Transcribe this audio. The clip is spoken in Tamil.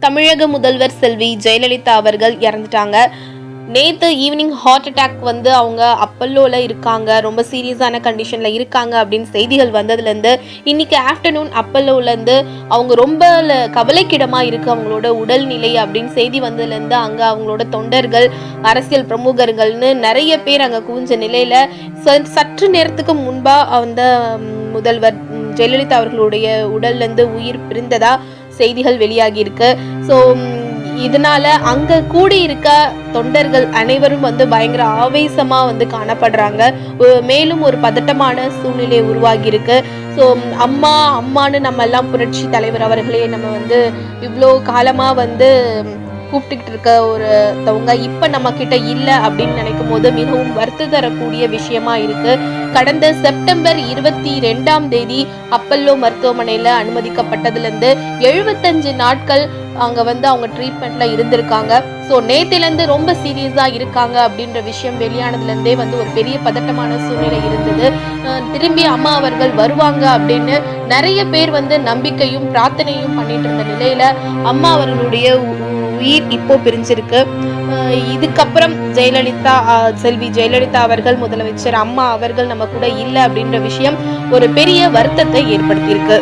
தமிழக முதல்வர் செல்வி ஜெயலலிதா அவர்கள் இறந்துட்டாங்க. நேற்று ஈவினிங் ஹார்ட் அட்டாக் வந்து அவங்க அப்பல்லோவில் இருக்காங்க. ரொம்ப சீரியஸான கண்டிஷனில் இருக்காங்க அப்படின்னு செய்திகள் வந்ததுலேருந்து இன்னைக்கு ஆஃப்டர்நூன் அப்பல்லோவிலேருந்து அவங்க ரொம்ப கவலைக்கிடமாக இருக்குது அவங்களோட உடல்நிலை அப்படின்னு செய்தி வந்ததுலேருந்து அங்கே அவங்களோட தொண்டர்கள் அரசியல் பிரமுகர்கள்னு நிறைய பேர் அங்கே குவிஞ்ச நிலையில் ச- சற்று நேரத்துக்கு முன்பாக அந்த முதல்வர் ஜெயலலிதா அவர்களுடைய உடல்லேருந்து உயிர் பிரிந்ததாக செய்திகள் வெளியாகியிருக்கு. ஸோ இதனால அங்க கூடி இருக்க தொண்டர்கள் அனைவரும் வந்து பயங்கர ஆவேசமா வந்து காணப்படுறாங்க. மேலும் ஒரு பதட்டமான சூழ்நிலை உருவாகி இருக்கு ஸோ அம்மா அம்மான்னு நம்ம எல்லாம் புரட்சி தலைவர் அவர்களே நம்ம வந்து இவ்வளோ காலமா வந்து கூப்பிட்டுக்கிட்டு இருக்க ஒருத்தவங்க இப்போ நம்ம கிட்ட இல்லை அப்படின்னு நினைக்கும் போது மிகவும் வருத்த தரக்கூடிய விஷயமா இருக்கு. கடந்த செப்டம்பர் இருபத்தி ரெண்டாம் தேதி அப்பல்லோ மருத்துவமனையில் அனுமதிக்கப்பட்டதுலேருந்து எழுபத்தஞ்சு நாட்கள் அங்கே வந்து அவங்க ட்ரீட்மெண்ட்டில் இருந்திருக்காங்க. ஸோ நேத்திலேருந்து ரொம்ப சீரியஸாக இருக்காங்க அப்படின்ற விஷயம் வெளியானதுலேருந்தே வந்து ஒரு பெரிய பதட்டமான சூழ்நிலை இருந்தது. திரும்பி அம்மா அவர்கள் வருவாங்க அப்படின்னு நிறைய பேர் வந்து நம்பிக்கையும் பிரார்த்தனையும் பண்ணிட்டு இருந்த நிலையில் அம்மா அவர்களுடைய உயிர் இப்போ பிரிஞ்சிருக்கு. இதுக்கப்புறம் ஜெயலலிதா செல்வி ஜெயலலிதா அவர்கள் முதலமைச்சர் அம்மா அவர்கள் நம்ம கூட இல்லை அப்படின்ற விஷயம் ஒரு பெரிய வருத்தத்தை ஏற்படுத்தியிருக்கு.